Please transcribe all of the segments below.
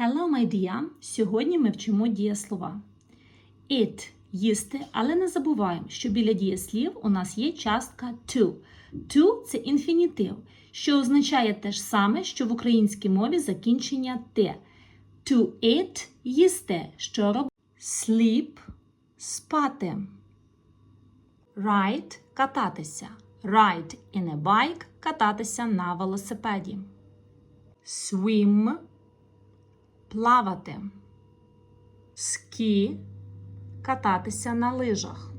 Hello, my dear! Сьогодні ми вчимо дієслова. Eat – їсти, але не забуваємо, що біля дієслів у нас є частка to. To – це інфінітив, що означає те ж саме, що в українській мові закінчення те. To eat – їсти, що робити. Sleep – спати. Ride – кататися. Ride in a bike – кататися на велосипеді. Swim – плавати. Ski – кататися на лижах.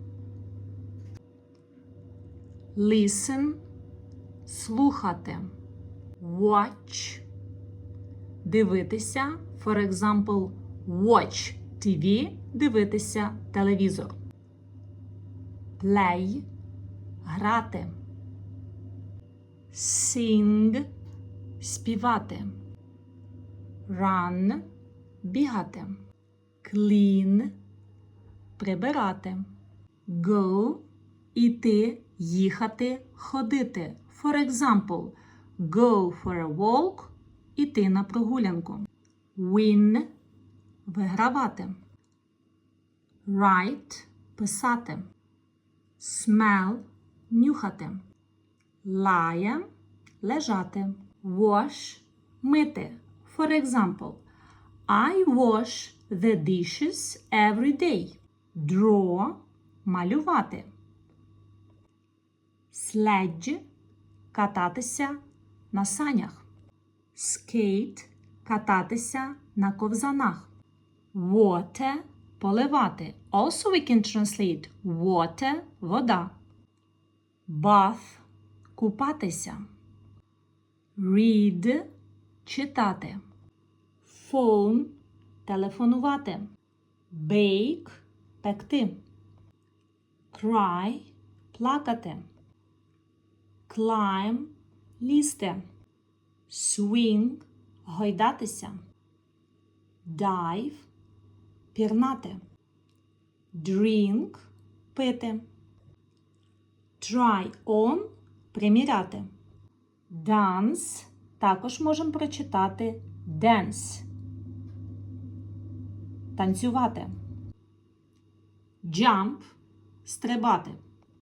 Listen – слухати. Watch – дивитися. For example, watch TV – дивитися телевізор. Play – грати. Sing – співати. Run – бігати. Clean – прибирати. Go – іти, їхати, ходити. For example, go for a walk – іти на прогулянку. Win – вигравати. Write – писати. Smell – нюхати. Lie – лежати. Wash – мити. For example, I wash the dishes every day. Draw – малювати. Sledge – кататися на санях. Skate – кататися на ковзанах. Water – поливати. Also we can translate water – вода. Bath – купатися. Read – читати. Phone – телефонувати. Bake – пекти. Cry – плакати. Climb – лізти. Swing – гойдатися. Dive – пірнати. Drink – пити. Try on – приміряти. Dance також можемо прочитати dance. Танцювати. Jump – стрибати.